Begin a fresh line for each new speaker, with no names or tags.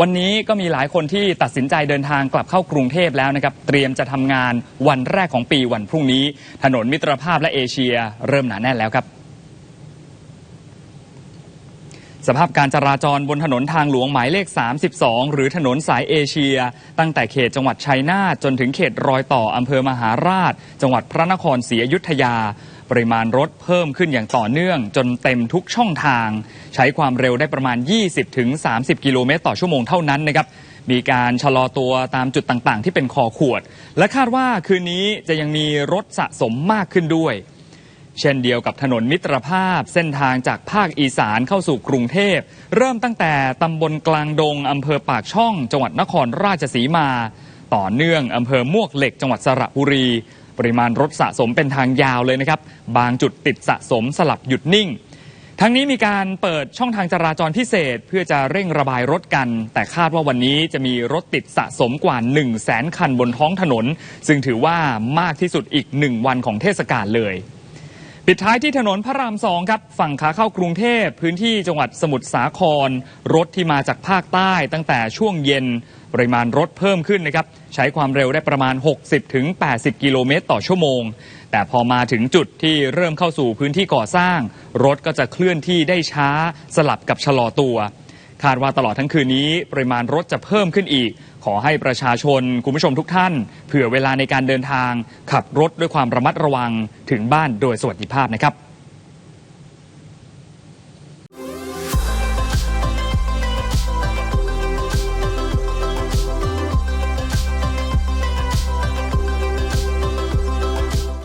วันนี้ก็มีหลายคนที่ตัดสินใจเดินทางกลับเข้ากรุงเทพแล้วนะครับ เตรียมจะทำงานวันแรกของปีวันพรุ่งนี้ ถนนมิตรภาพและเอเชียเริ่มหนาแน่นแล้วครับ สภาพการจราจรบนถนนทางหลวงหมายเลข 32 หรือถนนสายเอเชีย ตั้งแต่เขตจังหวัดชัยนาทจนถึงเขตรอยต่ออำเภอมหาราช จังหวัดพระนครศรีอยุธยา ปริมาณรถเพิ่มขึ้นอย่างต่อเนื่อง จนเต็มทุกช่องทาง ใช้ความเร็วได้ประมาณ 20-30 กิโลเมตรต่อชั่วโมงเท่านั้นนะครับมีการชะลอตัวตามจุดต่างๆ ที่เป็นคอขวด และคาดว่าคืนนี้จะยังมีรถสะสมมากขึ้นด้วย เช่นเดียวกับถนนมิตรภาพ เส้นทางจากภาคอีสานเข้าสู่กรุงเทพ เริ่มตั้งแต่ตำบลกลางดงอำเภอปากช่อง จังหวัดนครราชสีมา ต่อเนื่องอำเภอมวกเหล็กจังหวัดสระบุรี ปริมาณรถสะสมเป็นทางยาวเลยนะครับ บางจุดติดสะสมสลับหยุดนิ่ง ทั้งนี้มีการเปิดช่องทางจราจรพิเศษ เพื่อจะเร่งระบายรถกัน แต่คาดว่าวันนี้จะมีรถติดสะสมกว่า 1 0 0 0 0แสนคันบนท้องถนน ซึ่งถือว่ามากที่สุดอีกหนึ่งวันของเทศกาลเลย ปิดท้ายที่ถนนพระรามสองครับ ฝั่งขาเข้ากรุงเทพพื้นที่จังหวัดสมุทรสาคร รถที่มาจากภาคใต้ตั้งแต่ช่วงเย็น ปริมาณรถเพิ่มขึ้นนะครับ ใช้ความเร็วได้ประมาณ 60-80 กิโลเมตรต่อชั่วโมง แต่พอมาถึงจุดที่เริ่มเข้าสู่พื้นที่ก่อสร้าง รถก็จะเคลื่อนที่ได้ช้าสลับกับชะลอตัว คาดว่าตลอดทั้งคืนนี้ปริมาณรถจะเพิ่มขึ้นอีก ขอให้ประชาชนคุณผู้ชมทุกท่าน เผื่อเวลาในการเดินทาง ขับรถด้วยความระมัดระวังถึงบ้านโดยสวัสดิภาพนะครับ